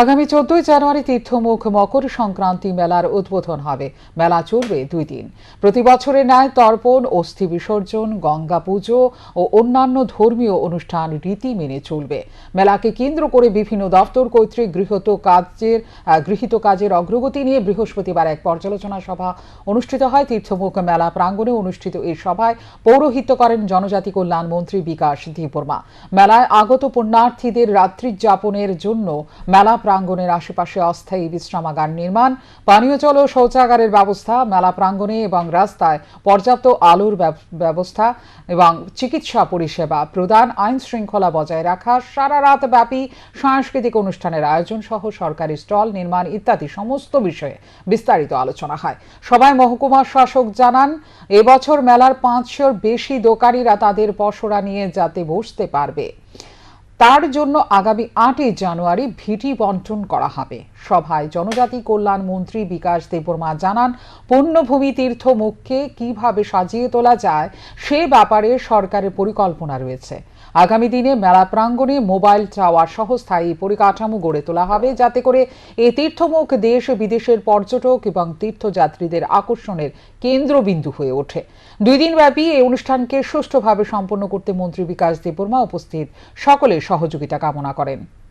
আগামী চোদ্দই জানুয়ারি তীর্থমুখ মকর সংক্রান্তি মেলার উদ্বোধন হবে। মেলা চলবে দুই দিন। প্রতি বছরের ন্যায় তর্পণ, অস্থি বিসর্জন, গঙ্গা পুজো ও অন্যান্য ধর্মীয় অনুষ্ঠান রীতি মেনে চলবে। মেলাকে কেন্দ্র করে বিভিন্ন দপ্তর কর্তৃক গৃহীত কাজের গৃহীত কাজের অগ্রগতি নিয়ে বৃহস্পতিবার এক পর্যালোচনা সভা অনুষ্ঠিত হয়। তীর্থমুখ মেলা প্রাঙ্গণে অনুষ্ঠিত এই সভায় পৌরোহিত্য করেন জনজাতি কল্যাণ মন্ত্রী বিকাশ দেববর্মা মেলায় আগত পুণ্যার্থীদের রাত্রি যাপনের জন্য মেলা প্রাঙ্গণের আশেপাশে অস্থায়ী বিশ্রামাগার নির্মাণ, পানীয় জল ও শৌচাগারের ব্যবস্থা, মেলা প্রাঙ্গণে এবং রাস্তায় পর্যাপ্ত আলোর ব্যব- ব্যবস্থা এবং চিকিৎসা পরিষেবা প্রদান, আইন শৃঙ্খলা বজায় রাখা, সারা রাত ব্যাপী সাংস্কৃতিক অনুষ্ঠানের আয়োজন সহ সরকারি স্টল নির্মাণ ইত্যাদি সমস্ত বিষয়ে বিস্তারিত আলোচনা হয়। সভায় মহকুমা শাসক জানান, এবছর মেলার পাঁচশোর বেশি দোকানিরা তাদের পসরা নিয়ে যাতে বসতে পারবে। তার জন্য আগামী আটই জানুয়ারি ভিটি বন্টন করা হবে। সভায় জনজাতি কল্যাণ মন্ত্রী বিকাশ দেববর্মা জানান, পণ্যভূমি তীর্থ মুখকে কীভাবে সাজিয়ে তোলা যায় সে ব্যাপারে সরকারের পরিকল্পনা রয়েছে। আগামী দিনে মেলা প্রাঙ্গণে মোবাইল টাওয়ার সহ স্থায়ী পরিকাঠামো গড়ে তোলা হবে, যাতে করে এ তীর্থমুখ দেশ, বিদেশের পর্যটক এবং তীর্থযাত্রীদের আকর্ষণের কেন্দ্রবিন্দু হয়ে ওঠে। দুই দিন ব্যাপী এই অনুষ্ঠানকে সুষ্ঠুভাবে সম্পন্ন করতে মন্ত্রী বিকাশ দেববর্মা উপস্থিত। সকলের সহযোগিতা কামনা করেন।